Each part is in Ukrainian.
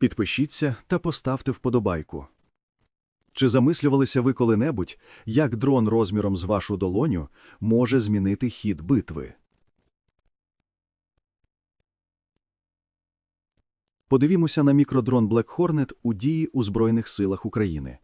Підпишіться та поставте вподобайку. Чи замислювалися ви коли-небудь, як дрон розміром з вашу долоню може змінити хід битви? Подивімося на мікродрон Black Hornet у дії у Збройних силах України.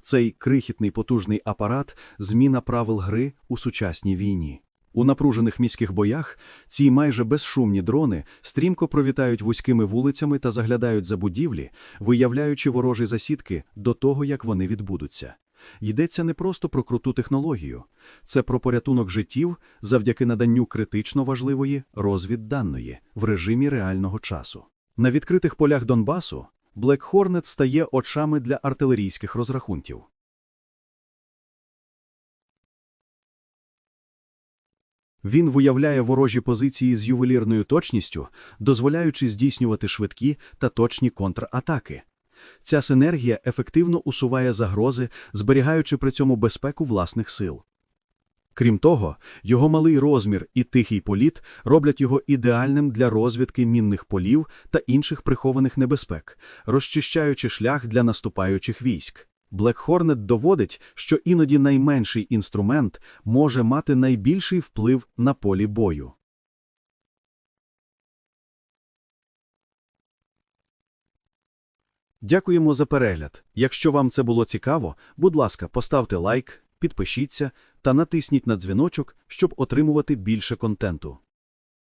Цей крихітний потужний апарат – зміна правил гри у сучасній війні. У напружених міських боях ці майже безшумні дрони стрімко провітають вузькими вулицями та заглядають за будівлі, виявляючи ворожі засідки до того, як вони відбудуться. Йдеться не просто про круту технологію, це про порятунок життів завдяки наданню критично важливої розвідданої в режимі реального часу. На відкритих полях Донбасу Black Hornet стає очами для артилерійських розрахунків. Він виявляє ворожі позиції з ювелірною точністю, дозволяючи здійснювати швидкі та точні контратаки. Ця синергія ефективно усуває загрози, зберігаючи при цьому безпеку власних сил. Крім того, його малий розмір і тихий політ роблять його ідеальним для розвідки мінних полів та інших прихованих небезпек, розчищаючи шлях для наступаючих військ. Black Hornet доводить, що іноді найменший інструмент може мати найбільший вплив на полі бою. Дякуємо за перегляд. Якщо вам це було цікаво, будь ласка, поставте лайк, підпишіться та натисніть на дзвіночок, щоб отримувати більше контенту.